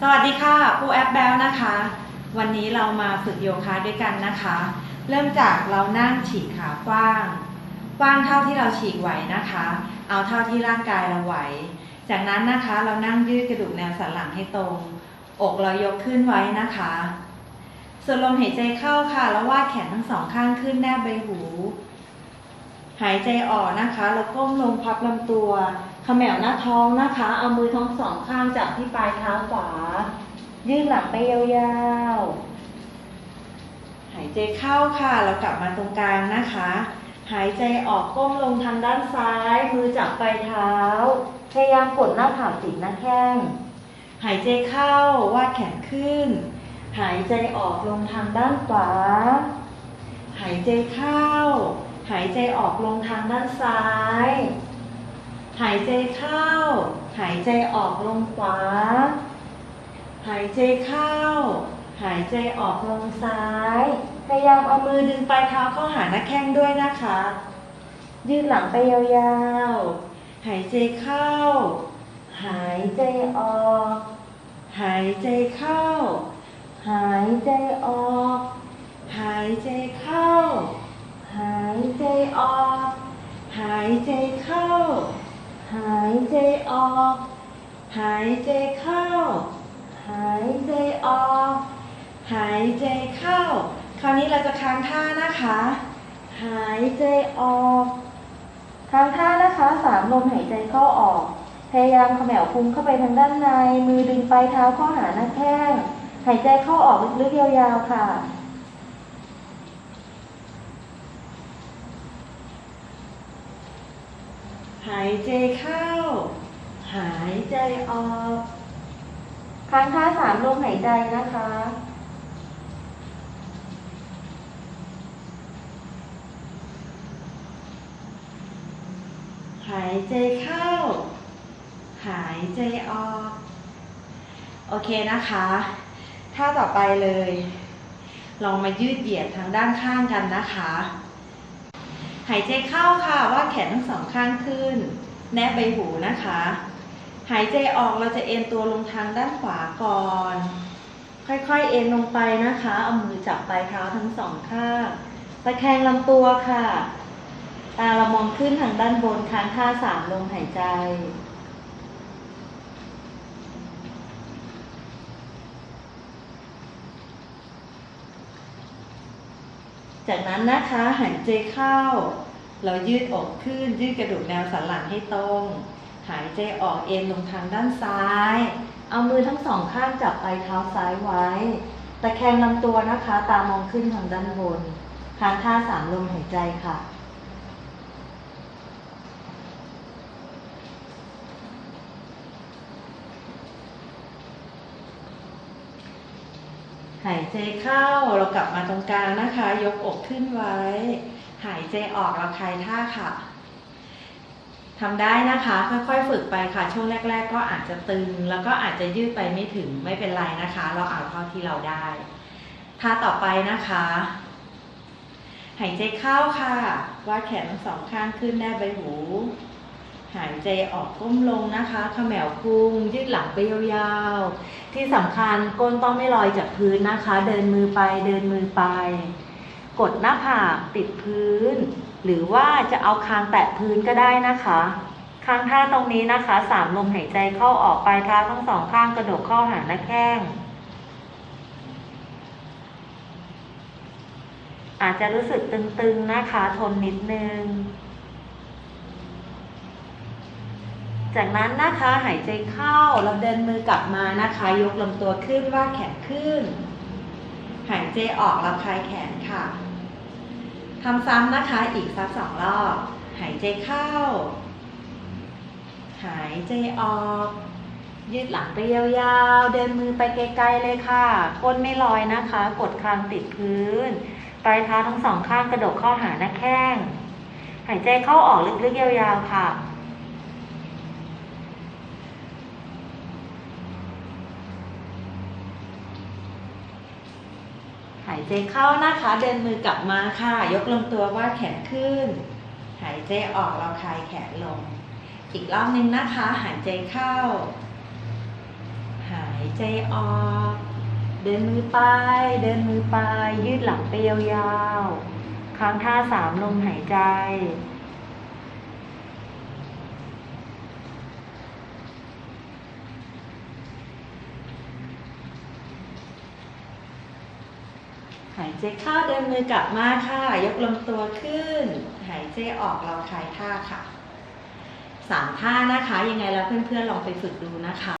สวัสดีค่ะครูแอปแบลนะคะ วันนี้เรามาฝึกโยคะด้วยกันนะคะ เริ่มจากเรานั่งฉีกขากว้างกว้างเท่าที่เราฉีกไหวนะคะ เอาเท่าที่ร่างกายเราไหว จากนั้นนะคะเรานั่งยืดกระดูกแนวสันหลังให้ตรง อกเรายกขึ้นไว้นะคะ ส่วนลมหายใจเข้าค่ะแล้ววาดแขนทั้งสองข้างขึ้นแนบใบหู หายใจออกนะคะ แล้วก้มลงพับลำตัว ขมวหน้าท้องนะคะ เอามือทั้งสองข้างจับที่ปลายเท้าขวา ยืดหลังไปยาวๆ หายใจเข้าค่ะแล้วกลับมาตรงกลางนะคะ หายใจออกก้มลงทางด้านซ้าย มือจับปลายเท้า พยายามกดหน้าผากติดหน้าแข้ง หายใจเข้าวาดแขนขึ้น หายใจออกลงทางด้านขวา หายใจเข้า หายใจออกลงทางด้านซ้าย หายใจเข้า หายใจออกลงขวา หายใจเข้า หายใจออกลงซ้าย พยายามเอามือดึงปลายเท้าเข้าหาหน้าแข้งด้วยนะคะ ยืดหลังไปยาวๆ หายใจเข้า หายใจออก หายใจเข้า หายใจออก หายใจเข้า หายใจออก หายใจเข้า หายใจออก หายใจเข้า หายใจออก หายใจเข้า คราวนี้เราจะค้างท่านะคะ หายใจออกค้างท่านะคะสามลมหายใจเข้าออก พยายามขมวพุงเข้าไปทางด้านใน มือดึงปลายเท้าเข้าหาหน้าแข้ง หายใจเข้าออกลึกๆยาวๆค่ะ หายใจเข้า หายใจออกค้างท่าสามลมหายใจนะคะ หายใจเข้า หายใจออก โอเคนะคะท่าต่อไปเลย ลองมายืดเหยียดทางด้านข้างกันนะคะ หายใจเข้าค่ะว่าแขนทั้งสองข้างขึ้น แนบใบหูนะคะ หายใจออกเราจะเอ็นตัวลงทางด้านขวาก่อน ค่อยๆเอ็นลงไปนะคะ เอามือจับปลายเท้าทั้งสองข้างตะแคงลำตัวค่ะ ตาเรามองขึ้นทางด้านบนค้างท่าสามลมหายใจ จากนั้นนะคะหายใจเข้า เรายืดอกขึ้นยืดกระดูกแนวสันหลังให้ตรง หายใจออกเอ็นลงทางด้านซ้าย เอามือทั้งสองข้างจับปลายเท้าซ้ายไว้ ตะแคงลำตัวนะคะ ตามองขึ้นทางด้านบนค้างท่าสามลมหายใจค่ะ หายใจเข้าเรากลับมาตรงกลางนะคะ ยกอกขึ้นไว้ หายใจออกเราคลายท่าค่ะทำได้นะคะ ค่อยๆ ฝึกไปค่ะ ช่วงแรก ๆ ก็อาจจะตึง แล้วก็อาจจะยืดไปไม่ถึงไม่เป็นไรนะคะ เราเอาเท่าที่เราได้ท่าต่อไปนะคะ หายใจเข้าค่ะวาดแขนทั้งสองข้างขึ้นแนบใบหู หายใจออกก้มลงนะคะขมวพุงยืดหลังไปยาวๆ ที่สำคัญก้นต้องไม่ลอยจากพื้นนะคะ เดินมือไปเดินมือไป กดหน้าผากติดพื้น หรือว่าจะเอาคางแตะพื้นก็ได้นะคะค้างท่าตรงนี้นะคะสามลมหายใจเข้าออกปลายเท้าทั้งสองข้างกระดกเข้าหาหน้าแข้งอาจจะรู้สึกตึงๆนะคะทนนิดนึง จากนั้นนะคะหายใจเข้าเราเดินมือกลับมานะคะ ยกลำตัวขึ้นวาดแขนขึ้น หายใจออกเราคลายแขนค่ะทำซ้ำนะคะอีกสักสองรอบหายใจเข้า หายใจออก ยืดหลังไปยาวๆ เดินมือไปไกลๆเลยค่ะก้นไม่ลอยนะคะ กดคางติดพื้นปลายเท้าทั้งสองข้างกระดกเข้าหาหน้าแข้ง หายใจเข้าออกลึกๆยาวๆค่ะายใจเข้านะคะ เดินมือกลับมาค่ะ ยกลงตัววาดแขนขึ้น หายใจออกเราคลายแขนลง อีกรอบนึงนะคะ หายใจเข้า หายใจออก เดินมือไป เดินมือไป ยืดหลังไปยาวๆค้างท่าสามลมหายใจ หายใจเข้าเดินมือกลับมาค่ะ ยกลำตัวขึ้น หายใจออกเราคลายท่าค่ะสามท่านะคะ ยังไงแล้วเพื่อนๆลองไปฝึกดูนะคะ